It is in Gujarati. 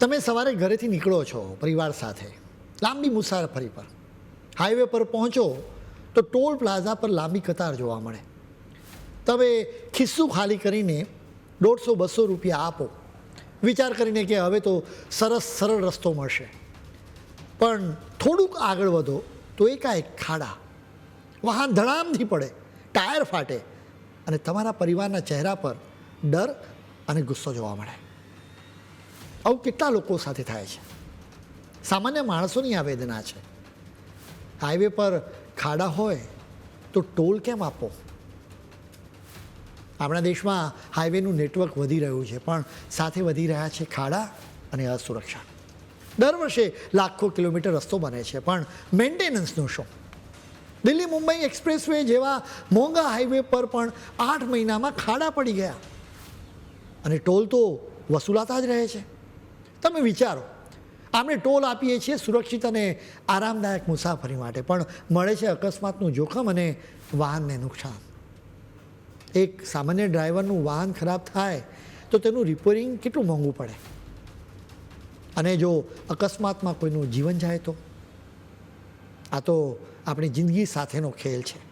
તમે સવારે ઘરેથી નીકળો છો પરિવાર સાથે, લાંબી મુસાફરી પર. હાઈવે પર પહોંચો તો ટોલ પ્લાઝા પર લાંબી કતાર જોવા મળે. તમે ખિસ્સું ખાલી કરીને દોઢસો બસો રૂપિયા આપો. વિચાર કરીને કે હવે તો સરસ સરળ રસ્તો મળશે. પણ થોડુંક આગળ વધો તો એકાએક ખાડા, વાહન ધડામથી પડે, ટાયર ફાટે અને તમારા પરિવારના ચહેરા પર ડર અને ગુસ્સો જોવા મળે. આવું કેટલા લોકો સાથે થાય છે? સામાન્ય માણસોની આ વેદના છે. હાઈવે પર ખાડા હોય તો ટોલ કેમ આપો? આપણા દેશમાં હાઈવેનું નેટવર્ક વધી રહ્યું છે, પણ સાથે વધી રહ્યા છે ખાડા અને અસુરક્ષા. દર વર્ષે લાખો કિલોમીટર રસ્તો બને છે, પણ મેન્ટેનન્સનું શું દિલ્હી મુંબઈ એક્સપ્રેસ વે જેવા મોંઘા હાઈવે પર પણ આઠ મહિનામાં ખાડા પડી ગયા. અને ટોલ તો વસૂલાતા જ રહે છે. તમે વિચારો, આપણે ટોલ આપીએ છીએ સુરક્ષિત અને આરામદાયક મુસાફરી માટે, પણ મળે છે અકસ્માતનું જોખમ અને વાહનને નુકસાન. એક સામાન્ય ડ્રાઈવરનું વાહન ખરાબ થાય, તો તેનું રિપેરિંગ કેટલું મોંઘું પડે? અને જો અકસ્માતમાં કોઈનું જીવન જાય તો? આ તો આપણી જિંદગી સાથેનો ખેલ છે.